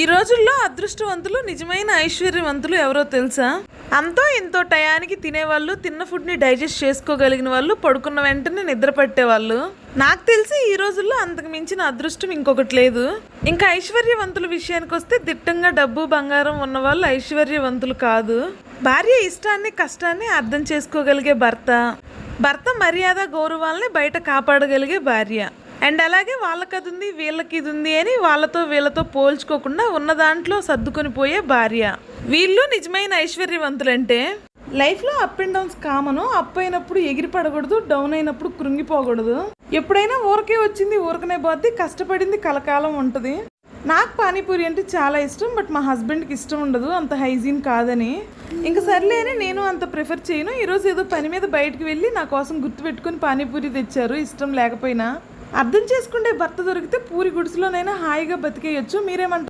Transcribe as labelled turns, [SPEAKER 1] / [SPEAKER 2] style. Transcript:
[SPEAKER 1] ఈ రోజుల్లో అదృష్టవంతులు నిజమైన ఐశ్వర్యవంతులు ఎవరో తెలుసా? అంతో ఇంతో టయానికి తినేవాళ్ళు తిన్న ఫుడ్ని డైజెస్ట్ చేసుకోగలిగిన వాళ్ళు పడుకున్న వెంటనే నిద్ర పట్టేవాళ్ళు. నాకు తెలిసి ఈ రోజుల్లో అంతకు మించిన అదృష్టం ఇంకొకటి లేదు. ఇంకా ఐశ్వర్యవంతుల విషయానికి వస్తే దిట్టంగా డబ్బు బంగారం ఉన్న వాళ్ళు ఐశ్వర్యవంతులు కాదు. భార్య ఇష్టాన్ని కష్టాన్ని అర్థం చేసుకోగలిగే భర్త. భర్త మర్యాద గౌరవాల్ని బయట కాపాడగలిగే భార్య. అండ్ అలాగే వాళ్ళకి అది ఉంది వీళ్ళకి ఇది ఉంది అని వాళ్ళతో వీళ్ళతో పోల్చుకోకుండా ఉన్న దాంట్లో సర్దుకొని పోయే భార్య. వీళ్ళు నిజమైన ఐశ్వర్యవంతులంటే లైఫ్లో up and downs common up అయినప్పుడు ఎగిరి పడకూడదు డౌన్ అయినప్పుడు కృంగిపోకూడదు. ఎప్పుడైనా ఊరికే వచ్చింది ఊరకనే పోద్ది కష్టపడింది కలకాలం ఉంటుంది. నాకు పానీపూరి అంటే చాలా ఇష్టం బట్ మా హస్బెండ్కి ఇష్టం ఉండదు అంత హైజీన్ కాదని. ఇంకా సర్లేని నేను అంత ప్రిఫర్ చేయను. ఈరోజు ఏదో పని మీద బయటకు వెళ్ళి నా కోసం గుర్తుపెట్టుకుని పానీపూరి తెచ్చారు ఇష్టం లేకపోయినా. అర్థం చేసుకుంటే భర్త దొరికితే పూరి గుడిసెలోనైనా హాయిగా బతికేయచ్చు. మీరేమంటారు?